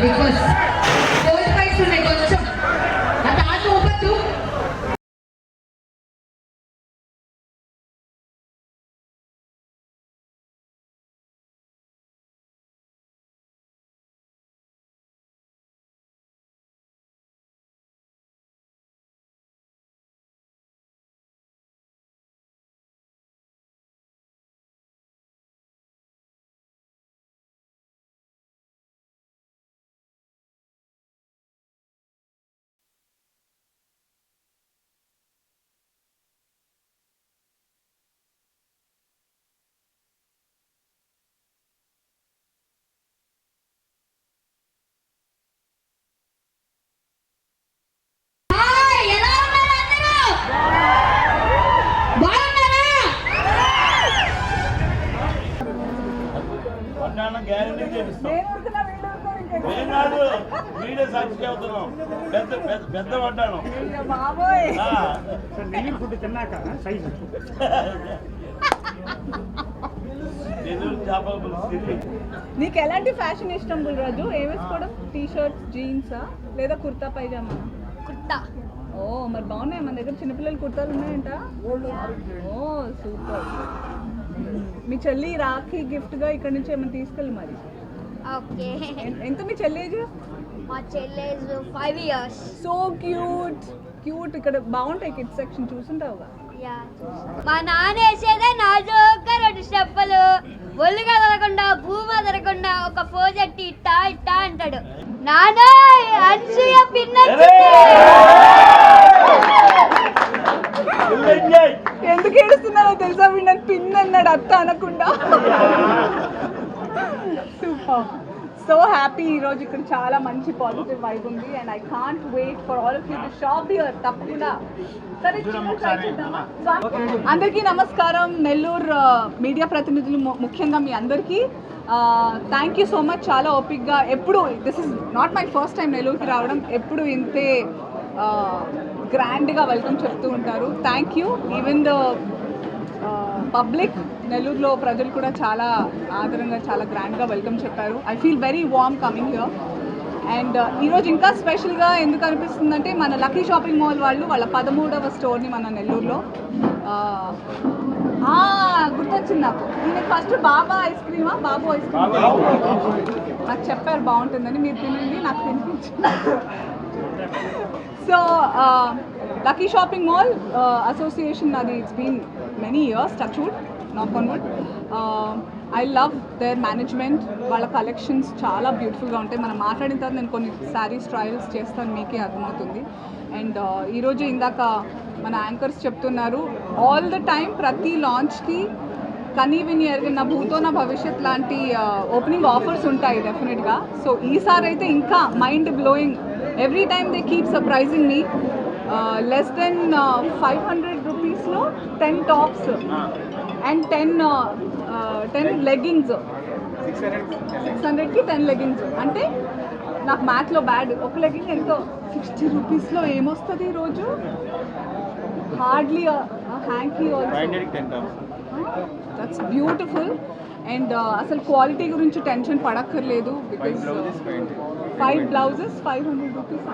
because నేను సాక్షి అవుతున్నాం పెద్ద పెద్ద పెద్ద పట్టాణం బాబోయ్. ఆ, నెయ్యి ఫుడ్ తిన్నాక సైజు. నీకు ఎలాంటి ఫ్యాషన్ ఇష్టం బుల్రాజు? ఏం వేసుకోవడం? టీ షర్ట్స్ జీన్సా? లేదా కుర్తా పైజామా? కుర్తా. ఓ మరి బాగున్నాయి? మన దగ్గర చిన్నపిల్లల కుర్తాలు ఉన్నాయంట. ఓ సూపర్. మీ చెల్లి రాఖీ గిఫ్ట్గా ఇక్కడ నుంచి ఏమైనా తీసుకెళ్ళి మరి. ఓకే. ఎంత మీ చెల్లి ఏజ్? మా చెల్లెజ్ five years. So cute. Cute ఇక్కడ బాగుంటాయి కిడ్స్ సెక్షన్ చూసుంటావుగా. మా నాన్న వేసేదే నాజుగా రెండు స్టెప్పులు. ఒళ్ళు కదలకుండా భూమి అదలకుండా ఒక పోజెట్టి ఇట్టా ఇట్టా అంటాడు. నాన్న అన్సూయ పిన్న ఎందుకు ఏడుస్తున్నారో తెలుసా? వీళ్ళని పిన్ అన్నాడు అత్త అనకుండా. సో హ్యాపీ ఈ రోజు ఇక్కడ చాలా మంచి పాజిటివ్ వైబ్ ఉంది and I can't wait for all of you to shop here తప్పకుండా. సరే? అందరికీ నమస్కారం. నెల్లూరు మీడియా ప్రతినిధులు ముఖ్యంగా మీ అందరికీ. థ్యాంక్ యూ సో మచ్ చాలా ఓపిక్గా ఎప్పుడు this is not my first time నెల్లూరుకి రావడం. ఎప్పుడు ఇంతే గ్రాండ్గా వెల్కమ్ చెప్తూ ఉంటారు. Thank you even the public నెల్లూరులో ప్రజలు కూడా చాలా ఆదరంగా చాలా గ్రాండ్గా వెల్కమ్ చెప్పారు. I feel very warm coming here and ఈరోజు ఇంకా స్పెషల్గా ఎందుకు అనిపిస్తుందంటే మన లక్కీ షాపింగ్ మాల్ వాళ్ళు వాళ్ళ పదమూడవ స్టోర్ని మన నెల్లూరులో గుర్తొచ్చింది నాకు. నేను ఫస్ట్ బాబా ఐస్ క్రీమా బాబు ఐస్ క్రీమ్ నాకు చెప్పారు బాగుంటుందని మీరు తినండి నాకు తినిపించింది so lucky shopping mall association అది it's been many years touchwood not on wood I love their management వాళ్ళ కలెక్షన్స్ చాలా బ్యూటిఫుల్గా ఉంటాయి. మనం మాట్లాడిన తర్వాత నేను కొన్ని శారీస్ ట్రయల్స్ చేస్తాను మీకే అర్థమవుతుంది. అండ్ uh, ఈరోజు ఇందాక మన యాంకర్స్ చెప్తున్నారు ఆల్ ద టైం ప్రతి లాంచ్కి కనీ విని ఎరిగిన భూతో నా భవిష్యత్ లాంటి uh, ఓపెనింగ్ ఆఫర్స్ ఉంటాయి డెఫినెట్గా సో ఈసారి అయితే ఇంకా mind blowing every time they keep surprising me less than five hundred రూపీస్లో ten tops and ten ten leggings six హండ్రెడ్కి టెన్ లెగ్గింగ్స్ అంటే నాకు మ్యాథ్లో బ్యాడ్ ఒక లెగ్గింగ్ ఎంతో సిక్స్టీ రూపీస్లో ఏమొస్తుంది ఈరోజు hardly hanky also that's beautiful and అసలు క్వాలిటీ గురించి tension పడక్కర్లేదు because five blouses five hundred rupees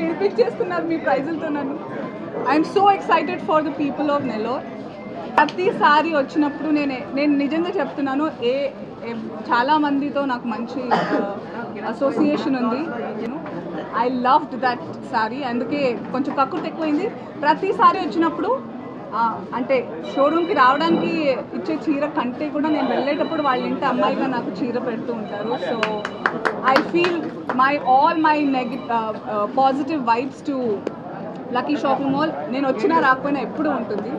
ఏడిపించేస్తున్నారు మీ ప్రైజులతో నన్ను. I'm so excited for the people of Nellore ప్రతిసారి వచ్చినప్పుడు నేనే నేను నిజంగా చెప్తున్నాను ఏ ఏ- చాలా మందితో నాకు మంచి అసోసియేషన్ ఉంది. ఐ లవ్డ్ దట్ సారీ అందుకే కొంచెం కక్కుర్తి ఎక్కువైంది. ప్రతిసారి వచ్చినప్పుడు అంటే షోరూమ్కి రావడానికి ఇచ్చే చీర కంటే కూడా నేను వెళ్ళేటప్పుడు వాళ్ళ ఇంటి అమ్మాయిగా నాకు చీర పెడుతూ ఉంటారు. So I feel my all my negative positive vibes to lucky shopping mall నేను వచ్చినా రాకపోయినా ఎప్పుడు ఉంటుంది.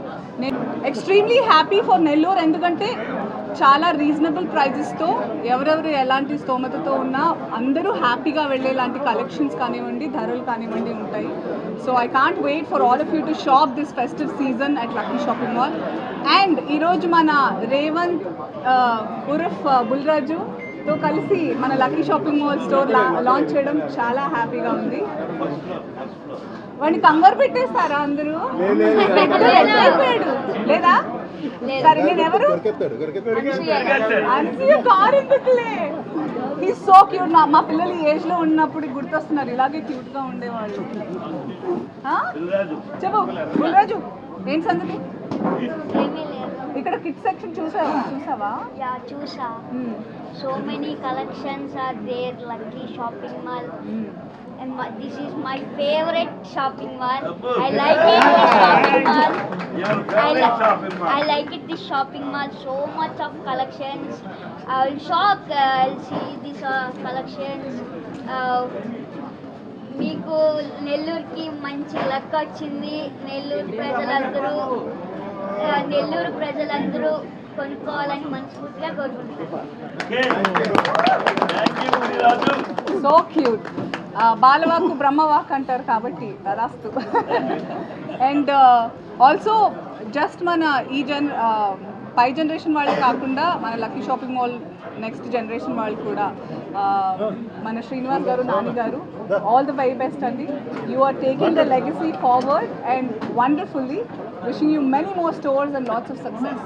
నేను ఎక్స్ట్రీమ్లీ హ్యాపీ ఫర్ నెల్లూరు ఎందుకంటే చాలా రీజనబుల్ ప్రైజెస్తో ఎవరెవరు ఎలాంటి స్తోమతతో ఉన్నా అందరూ హ్యాపీగా వెళ్ళేలాంటి కలెక్షన్స్ కానివ్వండి ధరలు కానివ్వండి ఉంటాయి. So I can't wait for all of you to shop this festive season at lucky shopping mall and ఈరోజు మన రేవంత్ ఉరఫ్ బుల్రాజు తో కలిసి మన lucky shopping mall store launch చేయడం చాలా హ్యాపీగా ఉంది. వాడిని కంగారు పెట్టేస్తారా అందరూ? లేదా? సరే నేను ఎవరు కారు ఎందుకులే హీ సో క్యూట్ నా మా పిల్లలు ఏజ్లో ఉన్నప్పుడు గుర్తొస్తున్నారు. ఇలాగే క్యూట్గా ఉండేవాళ్ళు. చెప్పు. గుల్రాజు. ఏంటి సంగతి? ఇక్కడ కిడ్ సెక్షన్ చూసావా చూసావా యా చూసా. So many collections are there lucky shopping mall and my, this is my favorite shopping mall. I like it this shopping mall. I, li- shopping mall. I like it this shopping mall. So much of collections. I will shock. Uh, I'll see these uh, collections. Uh, మీకు నెల్లూరుకి మంచి luck వచ్చింది నెల్లూరు ప్రజలందరూ నెల్లూరు ప్రజలందరూ కొనుక్కోవాలని మనస్ఫూర్తిగా కోరుకుంటున్నాను. So cute బాలవాకు బ్రహ్మవాక్ అంటారు కాబట్టి రాస్తు. అండ్ ఆల్సో జస్ట్ మన ఈ జన్ పై జనరేషన్ వాళ్ళు కాకుండా మన lucky shopping mall next generation వాళ్ళు కూడా మన శ్రీనివాస్ గారు నాని గారు ఆల్ ద వెరీ బెస్ట్ అండి. You are taking the legacy forward and wonderfully wishing you many more stores and lots of success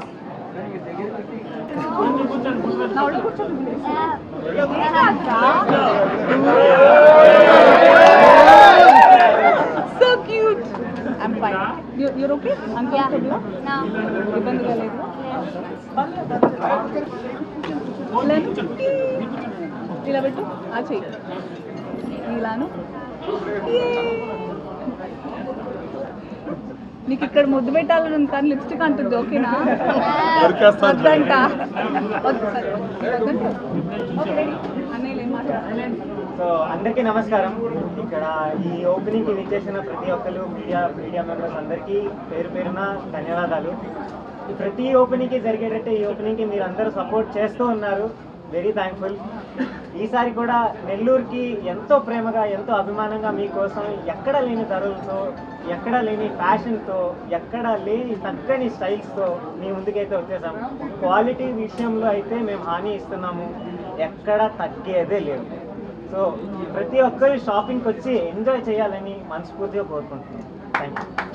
నా ఒళ్ళు కూర్చోండి so cute I'm fine you're okay uncomfortable నా ఇబ్బందిగా లేదు. ఇలా పెట్టు. ఆ చెయ్యి. ఇలాను నీకు ఇక్కడ ముద్దు పెట్టాలని ఉంది కానీ లిప్స్టిక్ అంటుంది ఓకేనా? వద్దంట. సో అందరికీ నమస్కారం. ఇక్కడ ఈ ఓపెనింగ్కి విచ్చేసిన ప్రతి ఒక్కరు మీడియా మీడియా మెంబర్స్ అందరికీ పేరు పేరున ధన్యవాదాలు. ఈ ప్రతి ఓపెనింగ్కి జరిగేటట్టే ఈ ఓపెనింగ్కి మీరు అందరూ సపోర్ట్ చేస్తూ ఉన్నారు. వెరీ థ్యాంక్ఫుల్ ఈసారి కూడా నెల్లూరుకి ఎంతో ప్రేమగా ఎంతో అభిమానంగా మీకోసం ఎక్కడ లేని ధరలతో ఎక్కడ లేని ఫ్యాషన్తో ఎక్కడ లేని తగ్గని స్టైల్స్తో మీ ముందుకైతే వచ్చేసాం. క్వాలిటీ విషయంలో అయితే మేము హాని ఇస్తున్నాము. ఎక్కడ తగ్గేదే లేదు. సో ప్రతి ఒక్కరు షాపింగ్కి వచ్చి ఎంజాయ్ చేయాలని మనస్ఫూర్తిగా కోరుకుంటున్నాం. Thank you